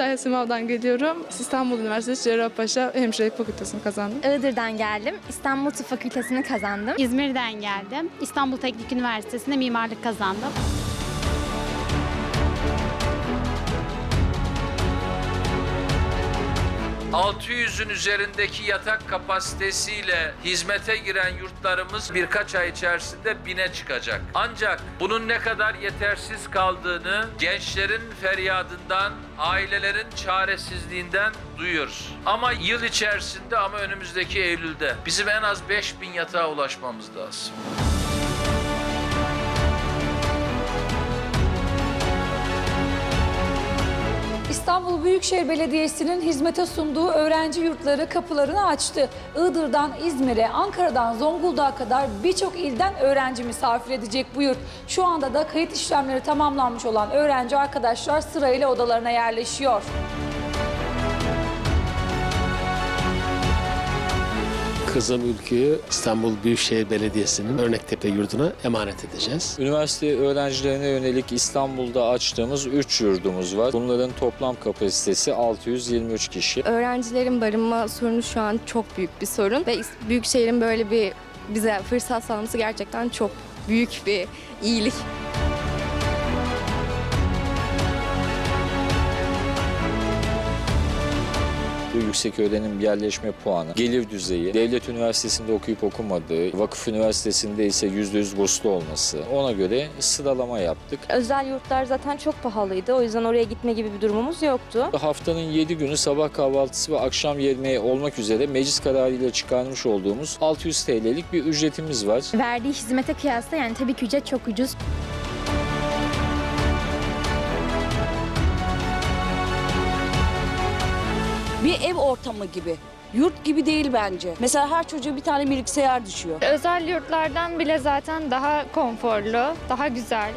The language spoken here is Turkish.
Kütahya Simav'dan geliyorum. İstanbul Üniversitesi Cerrahpaşa Hemşirelik Fakültesini kazandım. Iğdır'dan geldim. İstanbul Tıp Fakültesini kazandım. İzmir'den geldim. İstanbul Teknik Üniversitesi'nde mimarlık kazandım. 600'ün üzerindeki yatak kapasitesiyle hizmete giren yurtlarımız birkaç ay içerisinde bine çıkacak. Ancak bunun ne kadar yetersiz kaldığını gençlerin feryadından, ailelerin çaresizliğinden duyuyoruz. Ama yıl içerisinde ama önümüzdeki Eylül'de bizim en az 5000 yatağa ulaşmamız lazım. İstanbul Büyükşehir Belediyesi'nin hizmete sunduğu öğrenci yurtları kapılarını açtı. Iğdır'dan İzmir'e, Ankara'dan Zonguldak'a kadar birçok ilden öğrenci misafir edecek bu yurt. Şu anda da kayıt işlemleri tamamlanmış olan öğrenci arkadaşlar sırayla odalarına yerleşiyor. Kızım Ülkü'yü İstanbul Büyükşehir Belediyesi'nin Örnektepe yurduna emanet edeceğiz. Üniversite öğrencilerine yönelik İstanbul'da açtığımız 3 yurdumuz var. Bunların toplam kapasitesi 623 kişi. Öğrencilerin barınma sorunu şu an çok büyük bir sorun ve Büyükşehir'in böyle bir bize fırsat sağlaması gerçekten çok büyük bir iyilik. Bu yüksek öğrenim yerleşme puanı, gelir düzeyi, devlet üniversitesinde okuyup okumadığı, vakıf üniversitesinde ise %100 burslu olması. Ona göre sıralama yaptık. Özel yurtlar zaten çok pahalıydı. O yüzden oraya gitme gibi bir durumumuz yoktu. Haftanın 7 günü sabah kahvaltısı ve akşam yemeği olmak üzere meclis kararıyla çıkarmış olduğumuz 600 TL'lik bir ücretimiz var. Verdiği hizmete kıyasla yani tabii ki ücret çok ucuz. Bir ev ortamı gibi. Yurt gibi değil bence. Mesela her çocuğa bir tane bilgisayar düşüyor. Özel yurtlardan bile zaten daha konforlu, daha güzel.